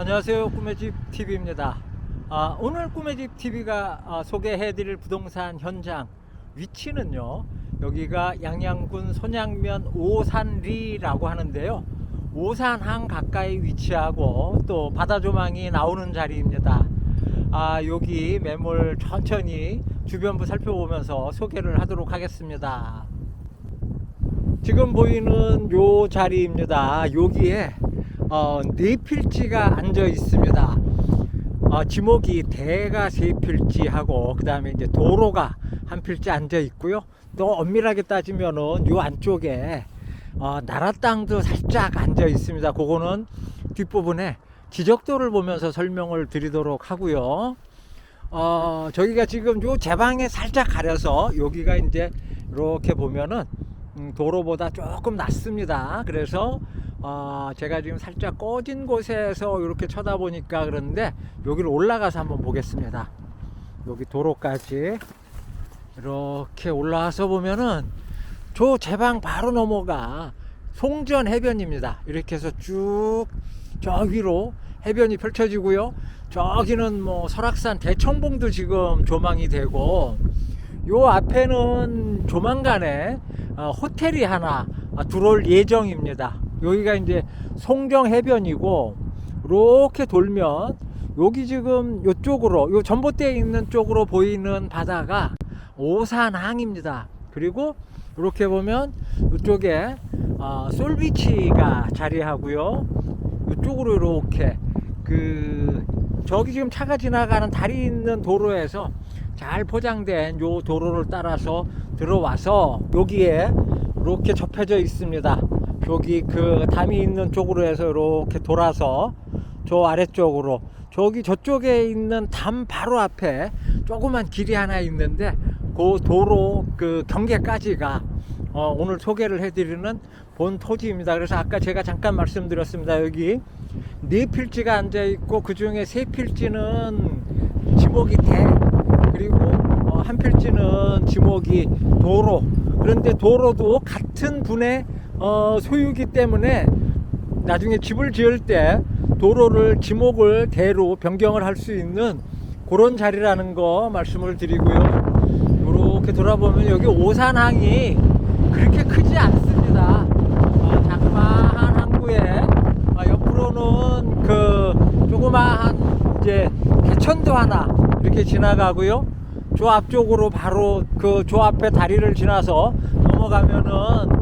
안녕하세요. 꿈의 집 TV입니다. 아, 오늘 꿈의 집 TV가 아, 소개해 드릴 부동산 현장 위치는요. 여기가 양양군 손양면 오산리라고 하는데요. 오산항 가까이 위치하고 또 바다 조망이 나오는 자리입니다. 아, 여기 매물 천천히 주변부 살펴보면서 소개를 하도록 하겠습니다. 지금 보이는 요 자리입니다. 여기에 어, 네 필지가 앉아 있습니다. 어, 지목이 대가 세 필지하고 그 다음에 이제 도로가 한 필지 앉아 있고요. 또 엄밀하게 따지면은 요 안쪽에 어, 나라 땅도 살짝 앉아 있습니다. 그거는 뒷부분에 지적도를 보면서 설명을 드리도록 하고요. 어, 저기가 지금 요 제방에 살짝 가려서 여기가 이제 이렇게 보면은 음, 도로보다 조금 낮습니다. 그래서 어, 제가 지금 살짝 꺼진 곳에서 이렇게 쳐다보니까 그런데 여기를 올라가서 한번 보겠습니다. 여기 도로까지 이렇게 올라와서 보면은 저 제 방 바로 넘어가 송전 해변입니다. 이렇게 해서 쭉 저 위로 해변이 펼쳐지고요. 저기는 뭐 설악산 대청봉도 지금 조망이 되고 요 앞에는 조만간에 어, 호텔이 하나 어, 들어올 예정입니다. 여기가 이제 송정 해변이고 이렇게 돌면 여기 지금 요쪽으로 요 전봇대에 있는 쪽으로 보이는 바다가 오산항입니다. 그리고 이렇게 보면 이쪽에 어, 솔비치가 자리하고요. 이쪽으로 이렇게 그 저기 지금 차가 지나가는 다리 있는 도로에서 잘 포장된 요 도로를 따라서 들어와서 여기에 이렇게 접혀져 있습니다. 여기 그 담이 있는 쪽으로 해서 이렇게 돌아서 저 아래쪽으로 저기 저쪽에 있는 담 바로 앞에 조그만 길이 하나 있는데 그 도로 그 경계까지가 어, 오늘 소개를 해드리는 본 토지입니다. 그래서 아까 제가 잠깐 말씀드렸습니다. 여기 네 필지가 앉아 있고 그 중에 세 필지는 지목이 대 그리고 어, 한 필지는 지목이 도로. 그런데 도로도 같은 분의 어, 소유기 때문에 나중에 집을 지을 때 도로를 지목을 대로 변경을 할 수 있는 그런 자리라는 거 말씀을 드리고요. 이렇게 돌아보면 여기 오산항이 그렇게 크지 않습니다. 어, 자그마한 항구에 어, 옆으로는 그 조그마한 이제 개천도 하나 이렇게 지나가고요. 저 앞쪽으로 바로 그 저 앞에 다리를 지나서 넘어가면은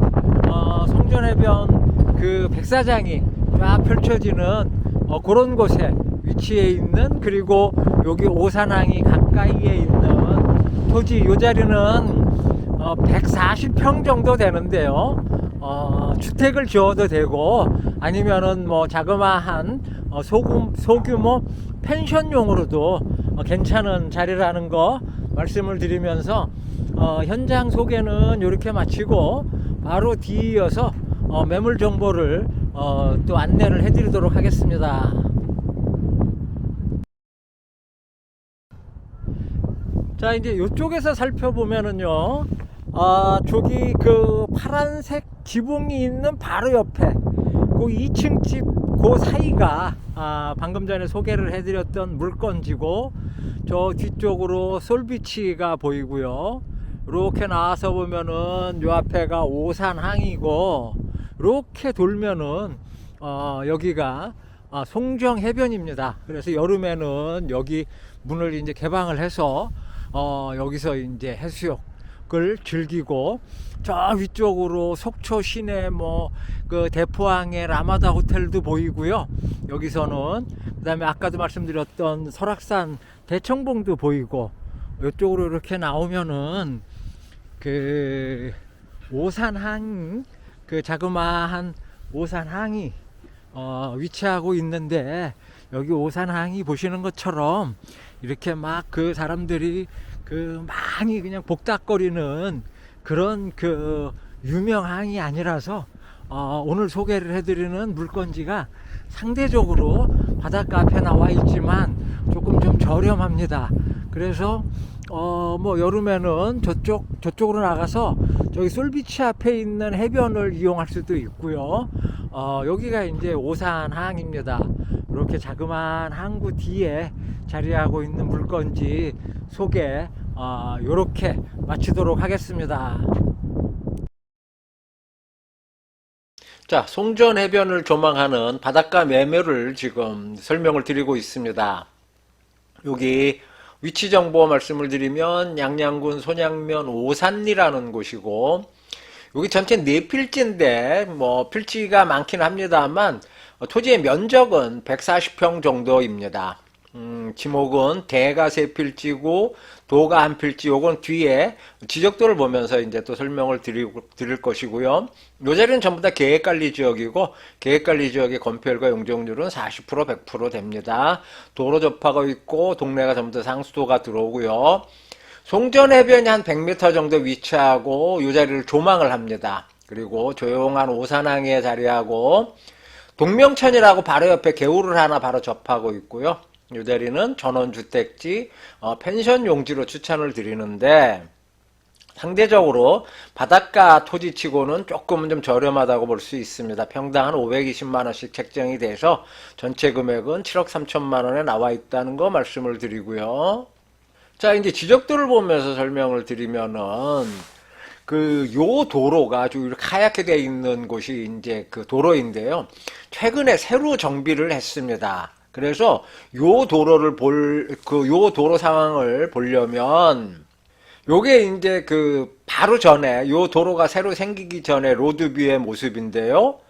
어, 송전해변 그 백사장이 쫙 펼쳐지는 어, 그런 곳에 위치해 있는 그리고 여기 오산항이 가까이에 있는 토지 요 자리는 어, 140평 정도 되는데요. 어, 주택을 지어도 되고 아니면은 뭐 자그마한 어, 소금, 소규모 펜션용으로도 어, 괜찮은 자리라는 거 말씀을 드리면서 어, 현장 소개는 이렇게 마치고 바로 뒤이어서 어, 매물 정보를 어, 또 안내를 해드리도록 하겠습니다. 자 이제 이쪽에서 살펴보면은요 아 저기 그 파란색 지붕이 있는 바로 옆에 그 2층 집 그 사이가 아 방금 전에 소개를 해드렸던 물건지고 저 뒤쪽으로 솔비치가 보이고요 이렇게 나와서 보면은 요 앞에가 오산항이고 이렇게 돌면은 어 여기가 아, 송정 해변입니다. 그래서 여름에는 여기 문을 이제 개방을 해서 어, 여기서 이제 해수욕을 즐기고 저 위쪽으로 속초 시내 뭐 그 대포항의 라마다 호텔도 보이고요. 여기서는 그다음에 아까도 말씀드렸던 설악산 대청봉도 보이고 이쪽으로 이렇게 나오면은 그 오산항 그 자그마한 오산항이 어, 위치하고 있는데 여기 오산항이 보시는 것처럼 이렇게 막 그 사람들이 그 많이 그냥 복닥거리는 그런 그 유명항이 아니라서 어, 오늘 소개를 해드리는 물건지가 상대적으로 바닷가 앞에 나와 있지만 조금 좀 저렴합니다. 그래서 어 뭐 여름에는 저쪽 저쪽으로 나가서 저기 솔비치 앞에 있는 해변을 이용할 수도 있고요. 어 여기가 이제 오산항입니다. 이렇게 자그마한 항구 뒤에 자리하고 있는 물건지 소개 이렇게 마치도록 하겠습니다. 자, 송전 해변을 조망하는 바닷가 매매를 지금 설명을 드리고 있습니다. 여기 위치 정보 말씀을 드리면 양양군 손양면 오산리라는 곳이고 여기 전체 네 필지인데 뭐 필지가 많긴 합니다만 토지의 면적은 140평 정도입니다. 음, 지목은 대가 세 필지고 도가 한 필지 요건 뒤에 지적도를 보면서 이제 또 설명을 드리고, 드릴 것이고요. 요 자리는 전부 다 계획관리 지역이고 계획관리 지역의 건폐율과 용적률은 40% 100% 됩니다. 도로 접하고 있고 동네가 전부 다 상수도가 들어오고요. 송전 해변이 한 100m 정도 위치하고 요 자리를 조망을 합니다. 그리고 조용한 오산항에 자리하고 동명천이라고 바로 옆에 개울을 하나 바로 접하고 있고요. 이 자리는 전원주택지 어, 펜션 용지로 추천을 드리는데 상대적으로 바닷가 토지치고는 조금은 좀 저렴하다고 볼 수 있습니다. 평당 한 520만 원씩 책정이 돼서 전체 금액은 7억 3천만 원에 나와 있다는 거 말씀을 드리고요. 자, 이제 지적도를 보면서 설명을 드리면은 그 요 도로가 아주 이렇게 하얗게 돼 있는 곳이 이제 그 도로인데요. 최근에 새로 정비를 했습니다. 그래서 요 도로를 볼 그 요 도로 상황을 보려면 요게 이제 그 바로 전에 요 도로가 새로 생기기 전에 로드뷰의 모습인데요.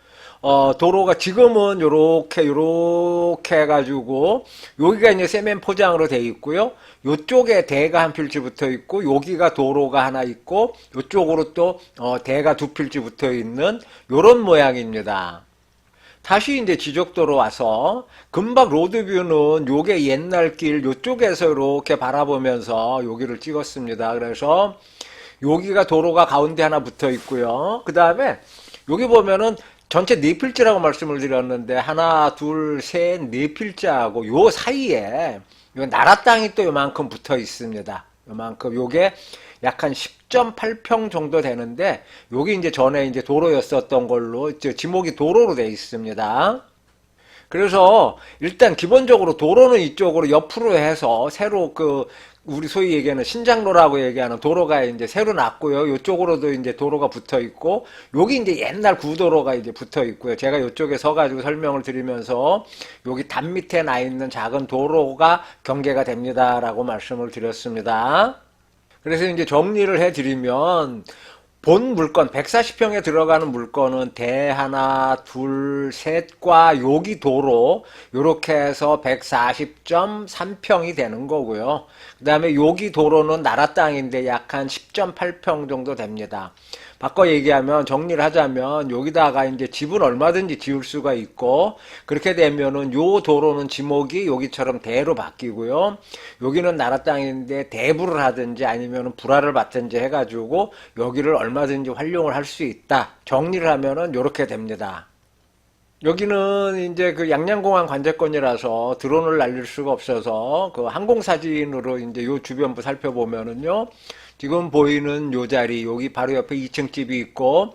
어, 도로가 지금은 요렇게 요렇게 해 가지고 여기가 이제 세면 포장으로 돼 있고요. 요쪽에 대가 한 필지 붙어 있고 여기가 도로가 하나 있고 요쪽으로 또 어, 대가 두 필지 붙어 있는 요런 모양입니다. 다시 이제 지적도로 와서 금박 로드뷰는 요게 옛날 길 요쪽에서 이렇게 바라보면서 여기를 찍었습니다. 그래서 여기가 도로가 가운데 하나 붙어 있고요. 그 다음에 여기 보면은 전체 네 필지라고 말씀을 드렸는데 하나, 둘, 셋, 네 필지하고 요 사이에 요 나라 땅이 또 요만큼 붙어 있습니다. 요만큼 요게 약 한 10.8평 정도 되는데 여기 이제 전에 이제 도로였었던 걸로 지목이 도로로 되어 있습니다. 그래서 일단 기본적으로 도로는 이쪽으로 옆으로 해서 새로 그 우리 소위 얘기하는 신장로라고 얘기하는 도로가 이제 새로 났고요. 이쪽으로도 이제 도로가 붙어 있고 여기 이제 옛날 구도로가 이제 붙어 있고요. 제가 이쪽에 서가지고 설명을 드리면서 여기 담 밑에 나 있는 작은 도로가 경계가 됩니다라고 말씀을 드렸습니다. 그래서 이제 정리를 해드리면 본 물건 140평에 들어가는 물건은 대 하나 둘 셋과 여기 도로 이렇게 해서 140.3평이 되는 거고요. 그 다음에 여기 도로는 나라 땅인데 약 한 10.8평 정도 됩니다. 바꿔 얘기하면 정리를 하자면 여기다가 이제 집은 얼마든지 지을 수가 있고 그렇게 되면은 요 도로는 지목이 여기처럼 대로 바뀌고요. 여기는 나라 땅인데 대부를 하든지 아니면은 불화를 받든지 해가지고 여기를 얼마든지 활용을 할 수 있다. 정리를 하면은 이렇게 됩니다. 여기는 이제 그 양양공항 관제권이라서 드론을 날릴 수가 없어서 그 항공사진으로 이제 요 주변부 살펴보면은요. 지금 보이는 요 자리, 여기 바로 옆에 2층 집이 있고,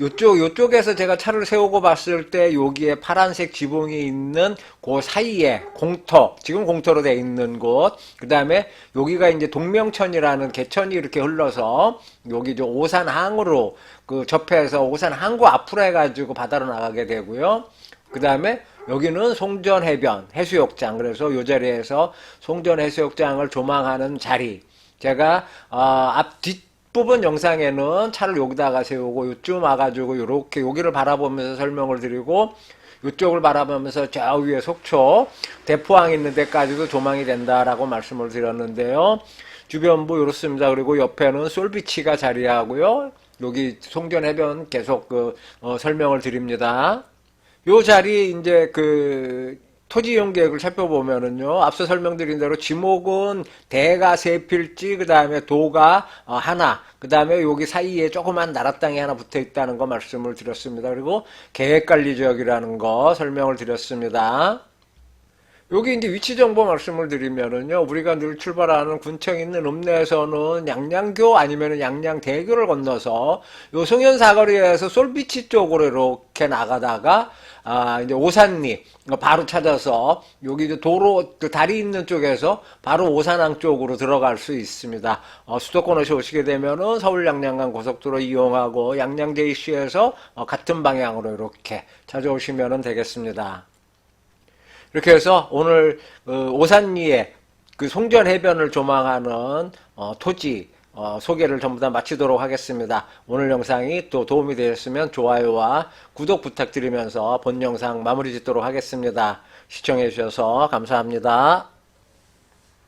요쪽, 요쪽에서 제가 차를 세우고 봤을 때 여기에 파란색 지붕이 있는 그 사이에 공터, 지금 공터로 돼 있는 곳, 그 다음에 여기가 이제 동명천이라는 개천이 이렇게 흘러서 여기 저 오산 항으로 그 접해서 오산 항구 앞으로 해가지고 바다로 나가게 되고요. 그 다음에 여기는 송전 해변 해수욕장. 그래서 요 자리에서 송전 해수욕장을 조망하는 자리. 제가 어, 앞 뒷 부분 영상에는 차를 여기다가 세우고 요쯤 와가지고 요렇게 여기를 바라보면서 설명을 드리고 이쪽을 바라보면서 저 위에 속초 대포항 있는 데까지도 조망이 된다라고 말씀을 드렸는데요. 주변부 이렇습니다. 그리고 옆에는 솔비치가 자리하고요. 여기 송전 해변 계속 그 어, 설명을 드립니다. 요 자리 이제 그 토지 이용 계획을 살펴보면은요, 앞서 설명드린 대로 지목은 대가 세 필지, 그 다음에 도가 어, 하나, 그 다음에 여기 사이에 조그만 나라 땅이 하나 붙어 있다는 거 말씀을 드렸습니다. 그리고 계획 관리 지역이라는 거 설명을 드렸습니다. 여기 이제 위치 정보 말씀을 드리면은요, 우리가 늘 출발하는 군청 있는 읍내에서는 양양교 아니면은 양양대교를 건너서 요 송현 사거리에서 솔비치 쪽으로 이렇게 나가다가 아 이제 오산리 바로 찾아서 여기 이제 도로 그 다리 있는 쪽에서 바로 오산항 쪽으로 들어갈 수 있습니다. 어, 수도권에 오시게 되면은 서울 양양간 고속도로 이용하고 양양 JC에서 어, 같은 방향으로 이렇게 찾아오시면 되겠습니다. 이렇게 해서 오늘 어, 오산리의 그 송전 해변을 조망하는 어, 토지 어, 소개를 전부 다 마치도록 하겠습니다. 오늘 영상이 또 도움이 되셨으면 좋아요와 구독 부탁드리면서 본 영상 마무리 짓도록 하겠습니다. 시청해 주셔서 감사합니다.